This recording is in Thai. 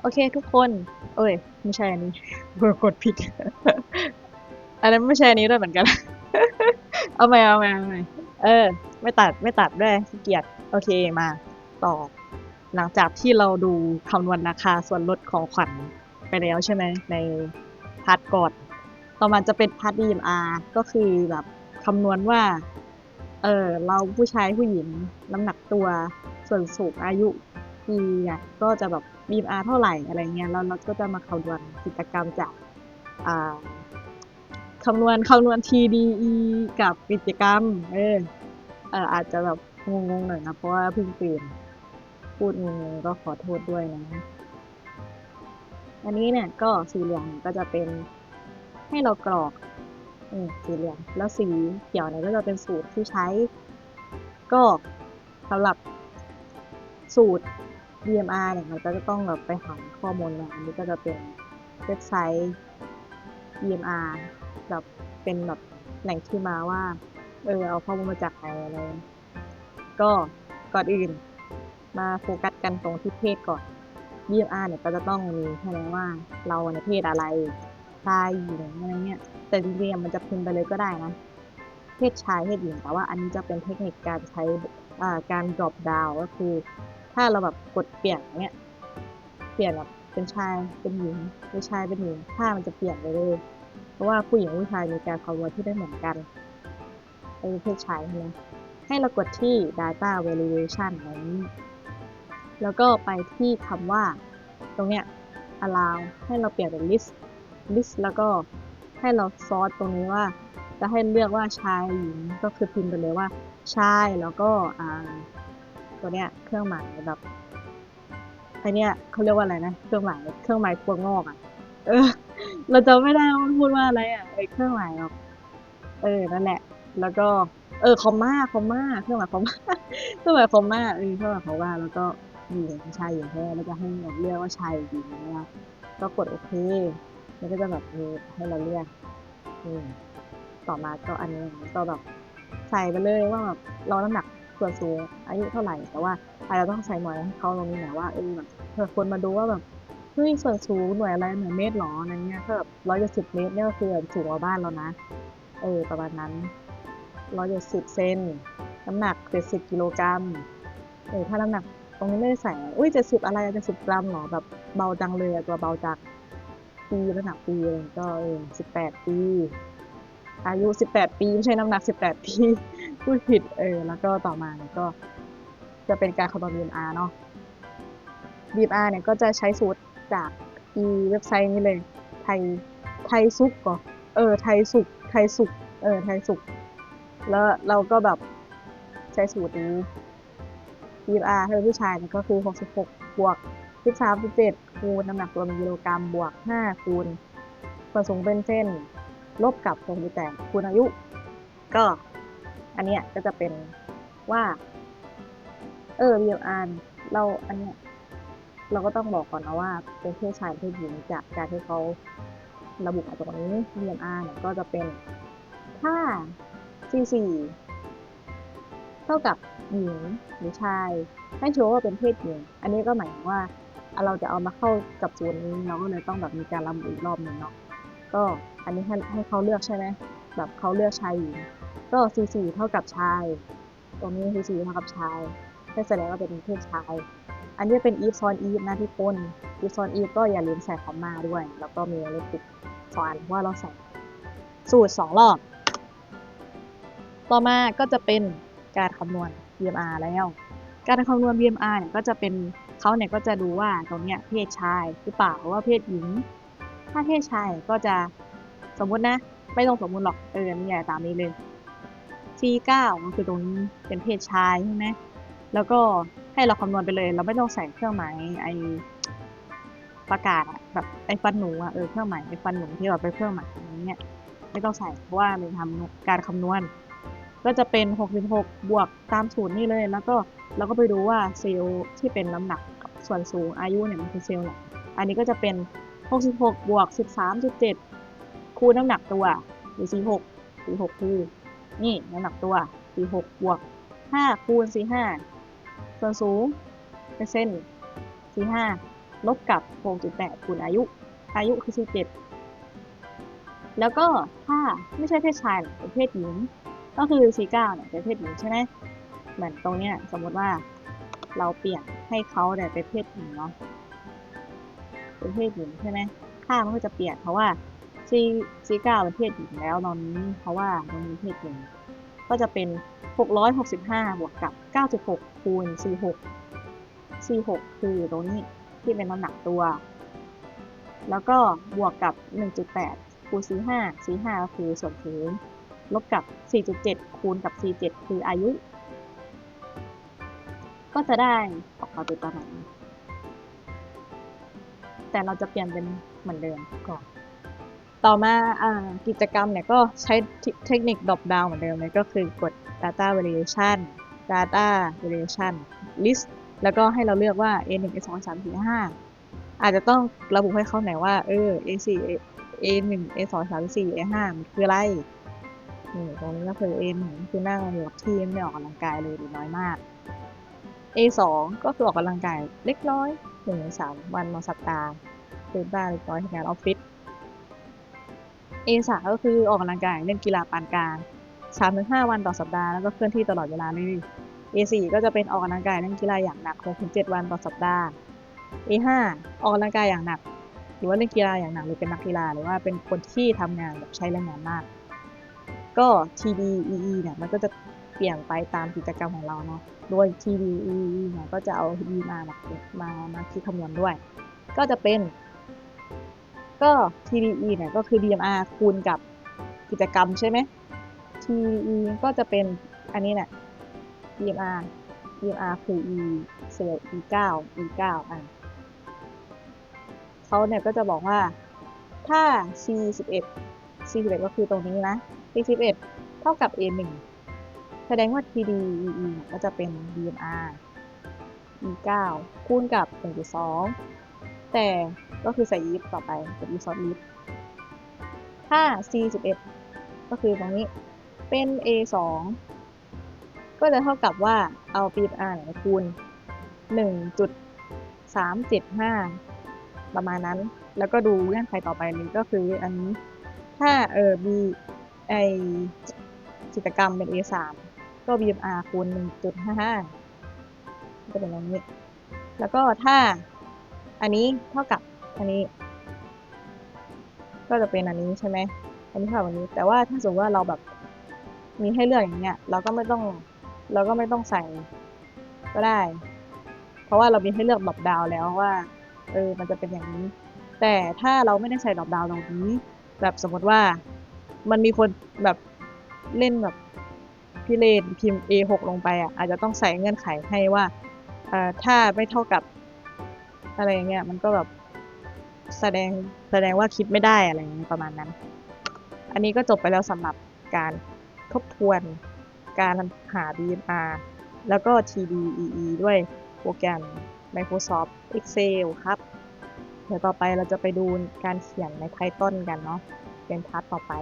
โอเคทุกคน เอ้ย ไม่ใช่อันนี้เบอร์กดผิด อันนั้นไม่ใช่อันนี้ด้วยเหมือนกัน เอาใหม่เอาใหม่เอาใหม่เออ ไม่ตัดไม่ตัดด้วยขี้เกียจโอเคมาต่อ หลังจากที่เราดูคำนวณราคาส่วนลดของขวัญไปแล้วใช่ไหมในพาร์ทก่อนต่อมาจะเป็นพาร์ท DMR ก็คือแบบคำนวณว่า เออเราผู้ชายผู้หญิงน้ำหนักตัวส่วนสูงอายุปีเนี่ยก็จะแบบ BMR เท่าไหร่อะไรเงี้ยแล้วเราก็จะมาคำนวณกิจกรรมจากคำนวณคำนวณ TDE กับกิจกรรมเออเอออาจจะแบบงงๆหน่อยนะ เพราะว่าเพิ่งตื่ยนพูดงงๆก็ขอโทษด้วยนะอันนี้เนี่ยก็สีเหลืองก็จะเป็นให้เรากรอกอืมสีเหลืองแล้วสีเขียวเนี่ยก็จะเป็นสูตรที่ใช้ ก็สำหรับสูตร DMR เนี่ยมันก็จะต้องแบบไปหาข้อมูลมาอันนี้ก็จะเป็นเว็บไซต์ DMR แบบเป็นแบบแหล่งที่มาว่า เออเอาข้อมูลมาจากไหนอะไร ก็ก่อนอื่นมาโฟกัสกันตรงที่เพศก่อน DMR เนี่ยก็จะต้องมีใช่ไหมว่าเราในเพศอะไรชายหญิงอะไรเงี้ย แต่จริงๆมันจะพิมพ์ไปเลยก็ได้นะ เพศชายเพศหญิง แต่ว่าอันนี้จะเป็นเทคนิคการใช้อ่าการ drop down ก็คือ ถ้าเราแบบกดเปลี่ยนเนี้ย เปลี่ยนแบบเป็นชายเป็นหญิงเป็นชายเป็นหญิงค่ามันจะเปลี่ยนไปเลย เพราะว่าผู้หญิงผู้ชายมีการคำนวณที่ได้เหมือนกันเป็นเพศชายใช่ไหมให้เรากดที่ data validation อย่นี้ แล้วก็ไปที่คำว่า ตรงเนี้ย allow ให้เราเปลี่ยนเป็น list list แล้วก็ให้เราซอสตรงนี้ว่า จะให้เลือกว่าชายหญิงก็คือพิมพ์ไปเลยว่าชายแล้วก็อ่า ตัวเนี้ยเครื่องหมายแบบไอเนี้ยเขาเรียกว่าอะไรนะเครื่องหมายเครื่องหมายตัวงอกอะ เออ เราจำไม่ได้ว่ามันพูดว่าอะไรอะไอเครื่องหมายแบบเออนั่นแหละ แล้วก็ เออคอมมาคอมมาเครื่องหมายคอมมาเครื่องหมายคอมมาเออเครื่องหมายคอมมาแล้วก็หญิงชายหญิงแค่แล้วก็ให้เราเลือกว่าชายหรือหญิงนะก็กดโอเคแล้วก็จะแบบมีให้เราเลือกอืมต่อมาก็อันนี้ก็แบบใส่ไปเลยว่าแบบเราน้ำหนัก ส่วนสูงอายุเท่าไหร่ แต่ว่าอาจจะต้องใส่หน่วยให้เขาตรงนี้หน่อยว่าเออแบบเผื่อคนมาดูว่าแบบเฮ้ยส่วนสูงหน่วยอะไรหน่วยเมตรหรออะไรเงี้ยถ้าแบบร้อยเจ็ดสิบเมตรเนี่ยก็คือสูงกว่าบ้านเรานะเออประมาณนั้นร้อยเจ็ดสิบเซนน้ำหนักเจ็ดสิบกิโลกรัมเออถ้าน้ำหนักตรงนี้ไม่ได้ใส่อะอุ้ยเจ็ดสิบอะไรเจ็ดสิบกรัมหรอแบบเบาจังเลยตัวเบาจากปีน้ำหนักปีเองก็เออสิบแปดปี อายุสิบแปดปีไม่ใช่น้ำหนักสิบแปดปี พูดผิดเออแล้วก็ต่อมาเนี่ยก็จะเป็นการคำนวณ BMR เนาะ BMR เนี่ยก็จะใช้สูตรจากอีเว็บไซต์นี้เลยไทยไทยสุกก่อเออไทยสุกไทยสุกเออไทยสุกแล้วเราก็แบบใช้สูตรนี้ BMR ถ้เป็นผู้ชายเนี่ยก็คือ 66 บวก 13 17คูณน้ำหนักตัวเป็นกิโลกรัมบวก 5 คูณส่วนสูงเป็นเส้น ลบกับ68คูณอายุ ก็ อันเนี้ยก็จะเป็นว่า เออ BMR เราอันเนี้ยเราก็ต้องบอกก่อนนะว่าเป็นเพศชายเพศหญิงจากการที่เขาระบุมาตรงนี้ BMR เนี่ยก็จะเป็นถ้า C4 เท่ากับหญิงหรือชายให้ชัวร์ว่าเป็นเพศหญิง อันนี้ก็หมายถึงว่าเราจะเอามาเข้ากับส่วนนี้เราก็เลยต้องแบบมีการระบุอีกรอบหนึ่งเนาะก็อันนี้ให้ให้เขาเลือกใช่ไหมแบบเขาเลือกชายหญิง ก็ C4 เท่ากับชายตรงนี้ C4 เท่ากับชายให้แสดงว่าเป็นเพศชาย อันนี้เป็น if ซ้อน if นะทุกคน if ซ้อน if ก็อย่าลืมใส่คอมมาด้วย แล้วก็มีเลขติดสอนว่าเราใส่สูตรสองรอบ ต่อมาก็จะเป็นการคำนวณ BMR แล้ว การคำนวณ BMR เนี่ยก็จะเป็นเขาเนี่ยก็จะดูว่าตรงเนี้ยเพศชายหรือเปล่าว่าเพศหญิง ถ้าเพศชายก็จะสมมตินะ ไม่ต้องสมมติหรอกเออนี่ไงตามนี้เลย C9 ก็คือตรงนี้เป็นเพศชายใช่ไหมแล้วก็ให้เราคำนวณไปเลย เราไม่ต้องใส่เครื่องหมายไอประกาศอะแบบไอฟันหนูอะเออเครื่องหมายไอฟันหนูที่แบบเป็นเครื่องหมายอย่างเงี้ยไม่ต้องใส่เพราะว่ามันทำการคำนวณ ก็จะเป็น 66 บวกตามสูตรนี่เลย แล้วก็เราก็ไปดูว่าเซลล์ที่เป็นน้ำหนักกับส่วนสูงอายุเนี่ยมันคือเซลล์ไหนอันนี้ก็จะเป็น 66 บวก 13.7 คูณน้ำหนักตัวหรือ46 46คือ นี่น้ำหนักตัว 46 บวก 5 คูณ 45 ส่วนสูงเป็นเส้นต์45 ลบกับ 6.8 คูณอายุ อายุคือ 17 แล้วก็ถ้าไม่ใช่เพศชายหรอกเป็นเพศหญิง ก็คือ 49 เนี่ยเป็นเพศหญิงใช่ไหมเหมือนตรงเนี้ยสมมติว่าเราเปลี่ยนให้เขาเนี่ยเป็นเพศหญิงเนาะเป็นเพศหญิงใช่ไหมค่ามันก็จะเปลี่ยนเพราะว่า C C9 เป็นเพศหญิงแล้วตอนนี้เพราะว่าตรงนี้เพศหญิงก็จะเป็น 665 บวกกับ 9.6 คูณ C6 C6 คือตรงนี้ที่เป็นน้ำหนักตัว แล้วก็บวกกับ 1.8 คูณ C5 C5 ก็คือส่วนสูงลบกับ 4.7 คูณกับ C7 คืออายุ ก็จะได้ออกมาเป็นประมาณแต่เราจะเปลี่ยนเป็นเหมือนเดิมก่อน ต่อมาอกิจกรรมเนี่ยก็ใช้เทคนิคดรอปดาวเหมือนเดิมเลยก็คือกด data variation data variation list แล้วก็ให้เราเลือกว่า a 1 a 2 3 4 5อาจจะต้องระบุให้เขาหน่อยว่า เออ a 4 a 1 a 2 3 4 a 5มันคืออะไรนี่ตรงนี้ก็คือ a 1คือนั่งอยู่กับที่ไม่ออกกำลังกายเลยหรือน้อยมาก a 2ก็คือออกกำลังกายเล็กน้อยหนึ่งสามวันต่อสัปดาห์ตื่นบ้านเล็กน้อยทำงานออฟฟิศ A สาก็คือออกกำลังกายเล่นกีฬาปานกลาง3-5วันต่อสัปดาห์แล้วก็เคลื่อนที่ตลอดเวลาเลย A 4 ก็จะเป็นออกกำลังกายเล่นกีฬาอย่างหนัก6-7วันต่อสัปดาห์ A 5 ออกกำลังกายอย่างหนัก หรือว่าเล่นกีฬาอย่างหนักหรือเป็นนักกีฬาหรือว่าเป็นคนที่ทำงานแบบใช้แรงงานมาก ก็ TD EE เนี่ยมันก็จะเปลี่ยนไปตามกิจกรรมของเราเนาะโดย TD EE เนี่ยก็จะเอา E มามามาคิดคำนวณด้วย ก็จะเป็น ก็ TDE เนี่ยก็คือ DMR คูณกับกิจกรรมใช่ไหม TDE ก็จะเป็นอันนี้เนี่ย DMR DMR คือ E เศษ E 9 E 9อะเขาเนี่ยก็จะบอกว่าถ้า C 11 C 11ก็คือตรงนี้นะ C 11เท่ากับ A 1แสดงว่า TDEE เนี่ยก็จะเป็น DMR E 9คูณกับ 1.2 แต่ ก็คือใส่ยีฟต่อไปกับยีซอสยีฟถ้า C 11 ก็คือตรงนี้เป็น A 2 ก็จะเท่ากับว่าเอาปีบอ่านคูณ 1.375 ประมาณนั้น แล้วก็ดูเงื่อนไขต่อไปเลยก็คืออันนี้ ถ้าเออ B ไอกิจกรรมเป็น A 3 ก็ BMR คูณ 1.55 ก็เป็นอย่างนี้ แล้วก็ถ้าอันนี้เท่ากับ อันนี้ ก็จะเป็นอันนี้ใช่ไหมอันนี้เท่ากันนี้ แต่ว่าถ้าสมมติว่าเราแบบมีให้เลือกอย่างเงี้ย เราก็ไม่ต้อง เราก็ไม่ต้องใส่ก็ได้ เพราะว่าเรามีให้เลือกดอปดาวแล้วว่า เออ มันจะเป็นอย่างนี้ แต่ถ้าเราไม่ได้ใส่ดอปดาวตรงนี้ แบบสมมติว่า มันมีคนแบบเล่นแบบพี่เลนพิมพ์ A6 ลงไปอะ อาจจะต้องใส่เงื่อนไขให้ว่าเอ่อถ้าไม่เท่ากับ อะไรเงี้ย มันก็แบบ แสดงแสดงว่าคิดไม่ได้อะไรอย่างนี้ประมาณนั้น อันนี้ก็จบไปแล้วสำหรับการทบทวนการหา BMR แล้วก็ TDEE ด้วยโปรแกรม Microsoft Excel ครับ เดี๋ยวต่อไปเราจะไปดูการเขียนใน Python กันเนาะเป็นพาร์ทต่อไป